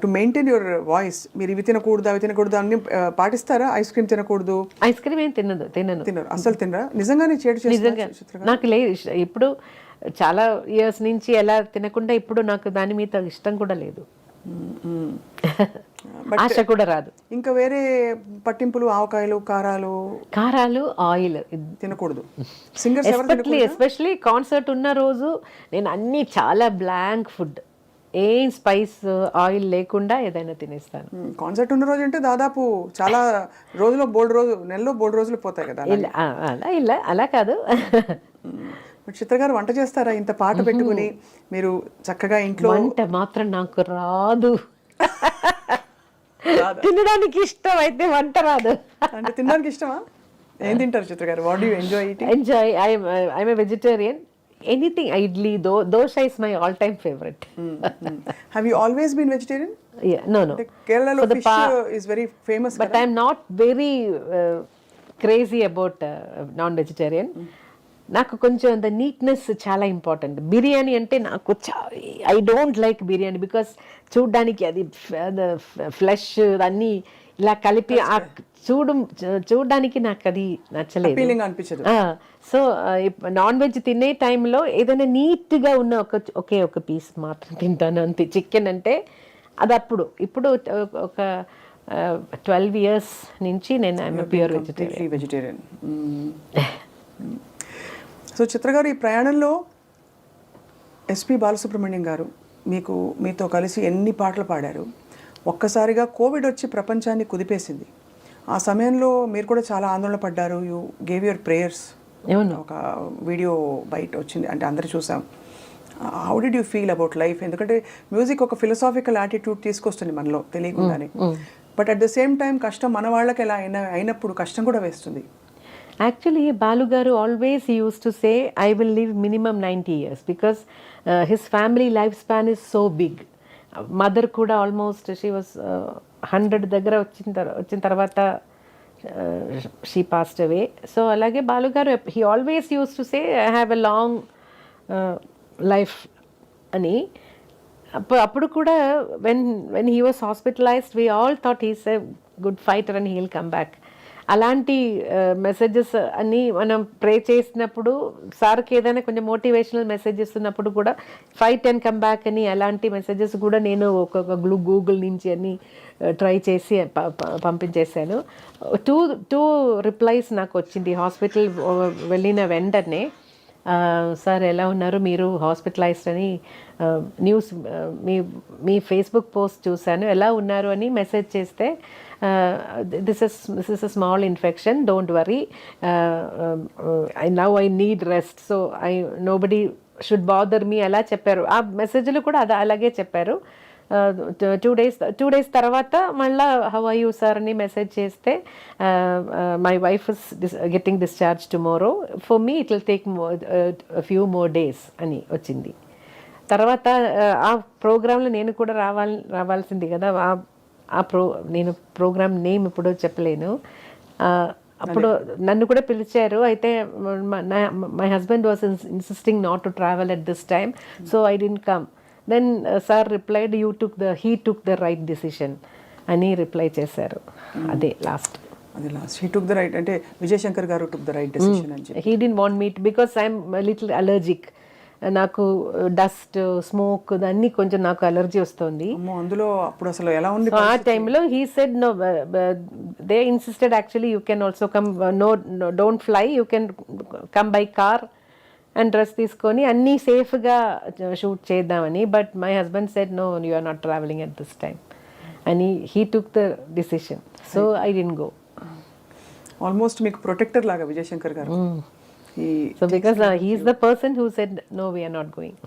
To maintain your voice మీరు ఇవి తినకూడదు అవి తినకూడదు అన్ని పాటిస్తారా? ఐస్ క్రీమ్ తినకూడదు? ఐస్ క్రీమ్ ఏం తినదు తినను. తినరు. అసలు తినరా? నిజంగానే చేస్తారు నాకు లేదు ఇప్పుడు చాలా ఇయర్స్ నుంచి ఎలా తినకుండా ఇప్పుడు నాకు దాని మీద ఇష్టం కూడా లేదు. ఆశ కూడా రాదు. ఇంకా వేరే పట్టింపులు ఆవకాయలు కారాలు? కారాలు ఆయిల్. తినకూడదు. సింగర్స్ ఎస్పెషలీ కాన్సర్ట్ ఉన్న రోజు నేను అన్ని చాలా బ్లాంక్ ఫుడ్ ఏం స్పైస్ ఆయిల్ లేకుండా ఏదైనా తినేస్తాను. కాన్సర్ట్ ఉన్న రోజు అంటే దాదాపు చాలా రోజులో బోల్డ్ రోజు నెలలో బోల్డ్ రోజులు పోతాయి కదా అలా ఇలా అలా కాదు. చిత్ర గారు వంట చేస్తారా? ఇంత పాట పెట్టుకుని మీరు చక్కగా ఇంట్లో వంట మాత్రం నాకు రాదు. తినడానికి ఇష్టం అయితే వంట రాదు. అంటే తినడానికి ఇష్టమా? ఏం తింటారు చిత్ర గారు? What you enjoy enjoy I'm I'm a vegetarian anything idli though dosa is my all time favourite have you always been vegetarian no no కేరళలో fish is very famous but I'm not very crazy about non vegetarian నాకు కొంచెం the neatness చాలా important biryani అంటే నాకు I don't like biryani because చూడ్డానికి అది flesh అన్నీ ఇలా కలిపి ఆ చూడు చూడడానికి నాకు అది నచ్చలేదు. ఫీలింగ్ అనిపించదు. సో నాన్ వెజ్ తినే టైంలో ఏదైనా నీట్గా ఉన్న ఒక ఒకే ఒక పీస్ మాత్రం తింటాను అంతే. చికెన్ అంటే అది అప్పుడు. ఇప్పుడు ఒక ట్వెల్వ్ ఇయర్స్ నుంచి నేను I'm pure vegetarian vegetarian so Chitra గారు ఈ ప్రయాణంలో ఎస్పి బాలసుబ్రహ్మణ్యం గారు మీకు మీతో కలిసి ఎన్ని పాటలు పాడారు? ఒక్కసారిగా కోవిడ్ వచ్చి ప్రపంచాన్ని కుదిపేసింది. ఆ సమయంలో మీరు కూడా చాలా ఆందోళన పడ్డారు. యూ గేవ్ యువర్ ప్రేయర్స్ అవును ఒక వీడియో బయట వచ్చింది. అంటే అందరు చూసాం. How did you feel about life ఎందుకంటే మ్యూజిక్ ఒక ఫిలసాఫికల్ యాటిట్యూడ్ తీసుకొస్తుంది మనలో తెలియకుండానే. But at the same time కష్టం మన వాళ్ళకి ఎలా అయినా అయినప్పుడు కష్టం కూడా వేస్తుంది. యాక్చువల్లీ బాలు గారు always used to say I will live minimum ninety years because his family life span is so big mother కూడా ఆల్మోస్ట్ షీ వాస్ హండ్రెడ్ దగ్గర వచ్చిన తర్వాత వచ్చిన తర్వాత షీ పాస్ట్ అవే సో అలాగే బాలుగారు he always used to say I have a long life అని. అప్పుడు అప్పుడు కూడా when when he was hospitalised we all thought he's a good fighter and he'll come back అలాంటి మెసేజెస్ అన్నీ మనం ప్రే చేసినప్పుడు సార్కి ఏదైనా కొంచెం మోటివేషనల్ మెసేజెస్ ఉన్నప్పుడు కూడా ఫైవ్ టెన్ కమ్ బ్యాక్ అని అలాంటి మెసేజెస్ కూడా నేను ఒక్కొక్క గ్లూ గూగుల్ నుంచి అని ట్రై చేసి ప- పంపించేశాను. టూ టూ రిప్లైస్ నాకు వచ్చింది. హాస్పిటల్ వెళ్ళిన వెంటనే సార్ ఎలా ఉన్నారు? మీరు హాస్పిటలైజ్డ్ అని న్యూస్ మీ మీ ఫేస్బుక్ పోస్ట్ చూశాను. ఎలా ఉన్నారు? అని మెసేజ్ చేస్తే this is this is a small infection don't worry I now I need rest so I no should bother me అలా చెప్పారు. ఆ మెసేజ్లు కూడా అది అలాగే చెప్పారు. టూ డేస్ టూ డేస్ తర్వాత మళ్ళీ హౌ ఐ యూ సార్ అని మెసేజ్ చేస్తే my wife is getting discharge tomorrow for me it will take few more days అని వచ్చింది. తర్వాత uh, ఆ ప్రోగ్రాంలో నేను కూడా రావాలి రావాల్సింది కదా ఆ- ఆ ప్రో నేను ప్రోగ్రామ్ నేమ్ ఇప్పుడు చెప్పలేను. అప్పుడు నన్ను కూడా పిలిచారు. అయితే my husband was insisting not to travel at this time so I didn't come then sir replied you took the he took the right decision అని రిప్లై చేశారు. అదే లాస్ట్ అది last he took the right అంటే విజయశంకర్ గారు took the right decision అని he didn't want meet because I'm little allergic నాకు dust smoke అన్నీ కొంచెం నాకు అలర్జీ వస్తుంది. అందులో అప్పుడు అసలు ఎలా ఉంది ఆ టైంలో he said no they insisted actually you can also come no don't fly you can come by car and dress తీసుకొని అన్నీ సేఫ్గా షూట్ చేద్దామని. But my husband said no you are not travelling at this time అని he took the decision so I didn't go almost మీకు protector లాగా విజయశంకర్ గారు. ఈ so because he's the person who said no we're not going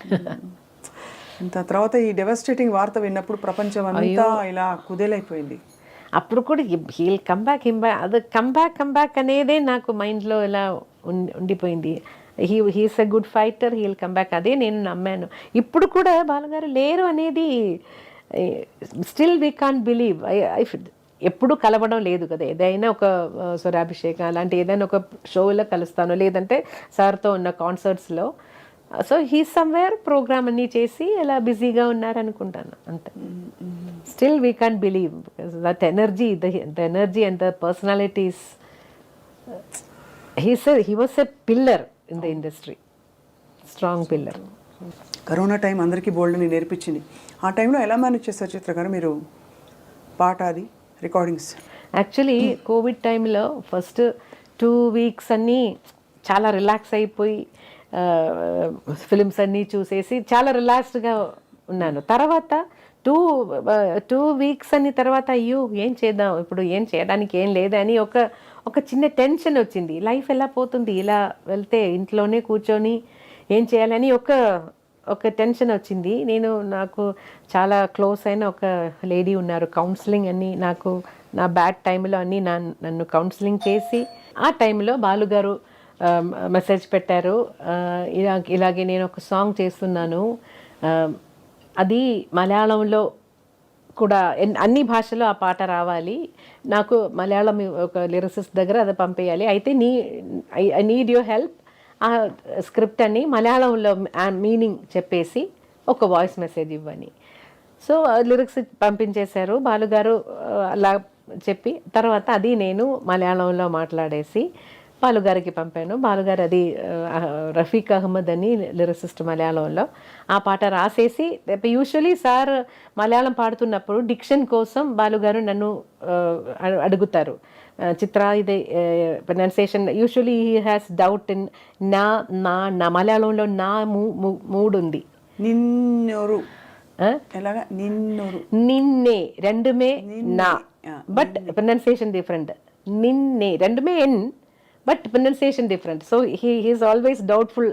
తర్వాత ఈ devastating వార్త విన్నప్పుడు ప్రపంచం అంతా ఇలా కుదేలైపోయింది. అప్పుడు కూడా he'll come back him back అది కమ్ బ్యాక్ కమ్ బ్యాక్ అనేదే నాకు మైండ్లో ఇలా ఉండి ఉండిపోయింది. He he's a good fighter he'll come back అదే నేను నమ్మాను. ఇప్పుడు కూడా బాలగారు లేరు అనేది still we can't believe I I ఎప్పుడూ కలవడం లేదు కదా. ఏదైనా ఒక స్వరాభిషేకం అలాంటి ఏదైనా ఒక షోలో కలుస్తాను. లేదంటే సార్తో ఉన్న కాన్సర్ట్స్లో. సో హీ సమ్వేర్ ప్రోగ్రామ్ అన్నీ చేసి ఇలా బిజీగా ఉన్నారు అనుకుంటాను అంతే still we can't believe that energy the energy and the personalities he's he was a pillar in the industry strong pillar corona time అందరికీ బోల్డ్ని నేర్పించింది. ఆ టైంలో ఎలా మేనేజ్ చేస్తారు చిత్ర గారు మీరు? పాట అది? రికార్డింగ్స్ యాక్చువల్లీ కోవిడ్ టైంలో ఫస్ట్ టూ వీక్స్ అన్నీ చాలా రిలాక్స్ అయిపోయి ఫిలిమ్స్ అన్నీ చూసేసి చాలా రిలాక్స్డ్గా ఉన్నాను. తర్వాత టూ టూ వీక్స్ అని తర్వాత అయ్యో ఏం చేద్దాం? ఇప్పుడు ఏం చేయడానికి ఏం లేదని ఒక ఒక చిన్న టెన్షన్ వచ్చింది. లైఫ్ ఎలా పోతుంది? ఇలా వెళ్తే ఇంట్లోనే కూర్చొని ఏం చేయాలని ఒక ఒక టెన్షన్ వచ్చింది. నేను నాకు చాలా క్లోజ్ అయిన ఒక లేడీ ఉన్నారు కౌన్సిలింగ్ అని. నాకు నా బ్యాడ్ టైంలో అన్నీ నా నన్ను కౌన్సిలింగ్ చేసి ఆ టైంలో బాలుగారు మెసేజ్ పెట్టారు. ఇలా ఇలాగే నేను ఒక సాంగ్ చేస్తున్నాను. అది మలయాళంలో కూడా అన్ని భాషలో ఆ పాట రావాలి. నాకు మలయాళం ఒక లిరిసిస్ట్ దగ్గర అది పంపేయాలి. అయితే నీ ఐ నీడ్ యువర్ హెల్ప్ ఆ స్క్రిప్ట్ అని మలయాళంలో మీనింగ్ చెప్పేసి ఒక వాయిస్ మెసేజ్ ఇవ్వని సో లిరిక్స్ పంపించేశారు. బాలుగారు అలా చెప్పి తర్వాత అది నేను మలయాళంలో మాట్లాడేసి బాలుగారికి పంపాను. బాలుగారు అది రఫీక్ అహ్మద్ అని లిరిసిస్ట్ మలయాళంలో ఆ పాట రాసేసి యూజువలీ సార్ మలయాళం పాడుతున్నప్పుడు డిక్షన్ కోసం బాలుగారు నన్ను అడుగుతారు. చిత్ర ఇది pronunciation usually he has doubt in నా నా నా మలయాళంలో నా మూ మూ- మూడు ఉంది నిన్నొరు? ఎలాగా నిన్నొరు నిన్నే రెండుమే నా బట్ ప్రొనౌన్సియేషన్ డిఫరెంట్ నిన్నే రెండుమే ఎన్ but pronunciation different so he he's always doubtful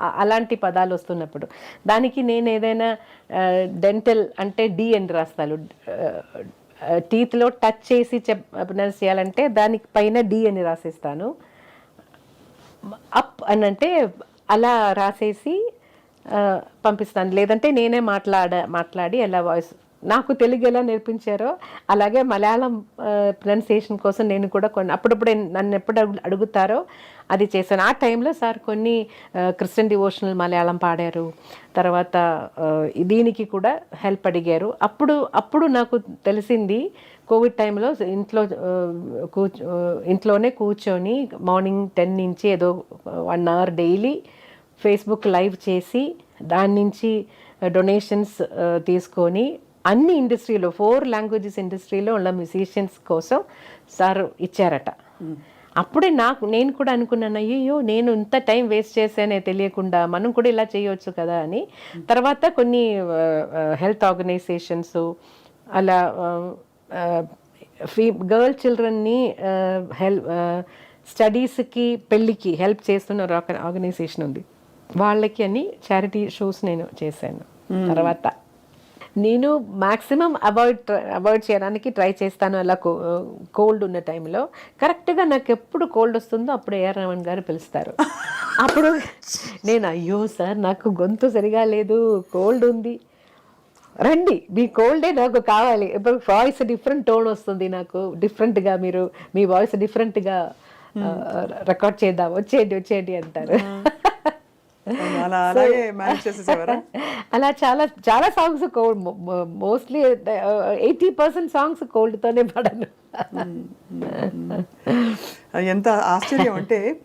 అలాంటి పదాలు వస్తున్నప్పుడు. దానికి నేను ఏదైనా డెంటల్ అంటే డి అని రాస్తాను. టీత్లో టచ్ చేసి చెప్ ప్రొనౌన్స్ చేయాలంటే దానికి పైన డి అని రాసేస్తాను. అప్ అని అంటే అలా రాసేసి పంపిస్తాను. లేదంటే నేనే మాట్లాడ మాట్లాడి అలా వాయిస్ నాకు తెలుగు ఎలా నేర్పించారో అలాగే మలయాళం ప్రొనౌన్సియేషన్ కోసం నేను కూడా కొన్ని అప్పుడప్పుడు నన్ను ఎప్పుడు అడుగు- అడుగుతారో అది చేశాను. ఆ టైంలో సార్ కొన్ని క్రిస్టియన్ డివోషనల్ మలయాళం పాడారు. తర్వాత దీనికి కూడా హెల్ప్ అడిగారు. అప్పుడు అప్పుడు నాకు తెలిసింది కోవిడ్ టైంలో ఇంట్లో కూర్చో ఇంట్లోనే కూర్చొని మార్నింగ్ టెన్ నుంచి ఏదో one hour daily Facebook live చేసి దాని నుంచి డొనేషన్స్ తీసుకొని అన్ని ఇండస్ట్రీలో ఫోర్ లాంగ్వేజెస్ ఇండస్ట్రీలో ఉన్న మ్యూజిషియన్స్ కోసం సార్ ఇచ్చారట. అప్పుడే నాకు నేను కూడా అనుకున్నాను అయ్యో నేను ఇంత టైం వేస్ట్ చేశానే తెలియకుండా మనం కూడా ఇలా చేయొచ్చు కదా అని. తర్వాత కొన్ని హెల్త్ ఆర్గనైజేషన్స్ అలా ఫీ గర్ల్ చిల్డ్రన్ని హెల్ప్ స్టడీస్కి పెళ్ళికి హెల్ప్ చేస్తున్న ఒక ఆర్గనైజేషన్ ఉంది. వాళ్ళకి అని చారిటీ షోస్ నేను చేశాను. తర్వాత నేను మాక్సిమం అవాయిడ్ అవాయిడ్ చేయడానికి ట్రై చేస్తాను అలా కోల్డ్ ఉన్న టైంలో కరెక్ట్గా నాకు ఎప్పుడు కోల్డ్ వస్తుందో అప్పుడు ఏఆర్ రమణ్ గారు పిలుస్తారు. అప్పుడు? నేను అయ్యో సార్ నాకు గొంతు సరిగా లేదు కోల్డ్ ఉంది. రండి మీ కోల్డే నాకు కావాలి. ఇప్పుడు వాయిస్ డిఫరెంట్ టోన్ వస్తుంది నాకు. డిఫరెంట్గా మీరు మీ వాయిస్ డిఫరెంట్గా రికార్డ్ చేద్దాం. వచ్చేయండి వచ్చేయండి అంటారు. అలా చాలా చాలా songs cold mostly eighty percent songs కోల్డ్తోనే పడను. అది ఎంత ఆశ్చర్యం అంటే